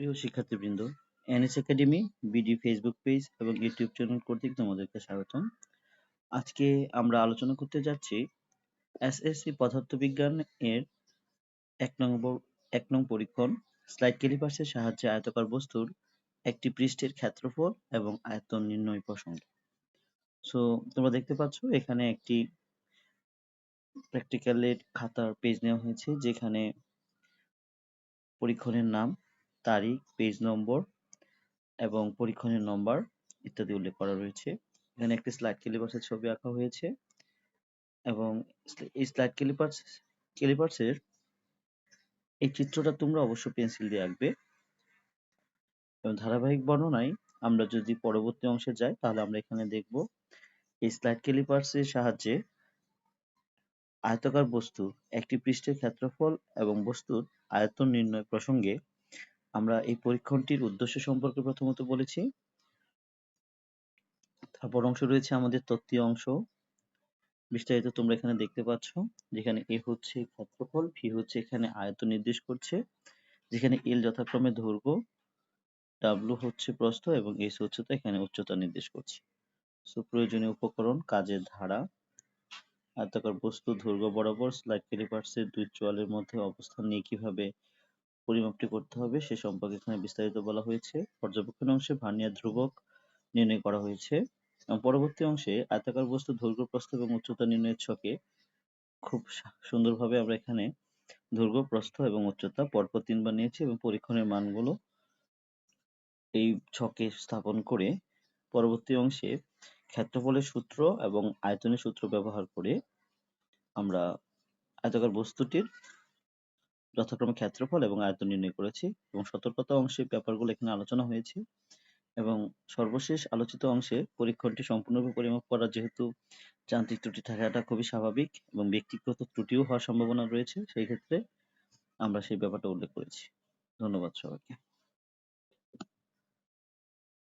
প্রিয় শিক্ষার্থীবৃন্দ NS academy BD Facebook page এবং ইউটিউব চ্যানেল কর্তৃক তোমাদেরকে স্বাগতম। আজকে আমরা আলোচনা করতে যাচ্ছি এসএসসি পদার্থবিজ্ঞান এর এক নম্বর, এক নং পরীক্ষণ স্লাইড ক্যালিপার্সের সাহায্যে আয়তকার বস্তুর একটি পৃষ্ঠের ক্ষেত্রফল এবং আয়তন নির্ণয় প্রসঙ্গে। সো তোমরা দেখতে পাচ্ছ এখানে একটি প্র্যাকটিক্যালের খাতার পেজ নেওয়া হয়েছে, যেখানে পরীক্ষণের নাম তারিখ পেজ নম্বর এবং পরীক্ষণের নম্বর ইত্যাদি উল্লেখ করা রয়েছে। এখানে একটি স্লাইড ক্যালিপার্সের ছবি আঁকা হয়েছে এবং এই স্লাইড ক্যালিপার্স ক্যালিপার্সের এই চিত্রটা তোমরা অবশ্যই পেন্সিল দিয়ে আঁকবে। এবং ধারাবাহিক বর্ণনায় আমরা যদি পরবর্তী অংশে যাই, তাহলে আমরা এখানে দেখব এই স্লাইড ক্যালিপার্সের সাহায্যে আয়তাকার বস্তু, একটি পৃষ্ঠের ক্ষেত্রফল এবং বস্তুর আয়তন নির্ণয় প্রসঙ্গে আমরা এই পরীক্ষণটির উদ্দেশ্য সম্পর্কে প্রথমত বলেছি। তারপর অংশ রয়েছে আমাদের তত্ত্বীয় অংশ। বিস্তারিত তোমরা এখানে দেখতে পাচ্ছ, যেখানে এ হচ্ছে ক্ষেত্রফল, ভি হচ্ছে এখানে আয়তন নির্দেশ করছে, যেখানে এল যথাক্রমে দৈর্ঘ্য ডাব্লু হচ্ছে প্রস্থ এবং এস হচ্ছে তো এখানে উচ্চতা নির্দেশ করছে। সো প্রয়োজনীয় উপকরণ, কাজের ধারা, আয়তাকার বস্তু, দৈর্ঘ্য বরাবর স্লাইড ক্যালিপার্সের দুই চোয়ালের মধ্যে অবস্থান নিয়ে কীভাবে পরিমাপটি করতে হবে। সে সম্পর্কে এখানে বিস্তারিত বলা হয়েছে। পর্যবেক্ষণ অংশে ভার্নিয়ার ধ্রুবক নির্ণয় করা হয়েছে। পরবর্তী অংশে আয়তাকার বস্তু দৈর্ঘ্য প্রস্থ এবং উচ্চতা নির্ণয়ের ছকে খুব সুন্দরভাবে আমরা এখানে দৈর্ঘ্য, প্রস্থ এবং উচ্চতা পরপর তিনবার নিয়েছি এবং পরীক্ষণের মানগুলো এই ছকে স্থাপন করে পরবর্তী অংশে ক্ষেত্রফলের সূত্র এবং আয়তনের সূত্র ব্যবহার করে আমরা আয়তাকার বস্তুটির যথাক্রমে ক্ষেত্রফল এবং আয়তন নির্ণয় করেছি এবং সতর্কতা অংশে ব্যাপারগুলো এখানে আলোচনা হয়েছে এবং সর্বশেষ আলোচিত অংশে পরীক্ষণটি সম্পূর্ণরূপে পরিমাপ করা যেহেতু যান্ত্রিক ত্রুটি থাকাটা খুবই স্বাভাবিক এবং ব্যক্তিগত ত্রুটিও হওয়ার সম্ভাবনা রয়েছে, সেই ক্ষেত্রে আমরা সেই ব্যাপারটা উল্লেখ করেছি। ধন্যবাদ সবাইকে।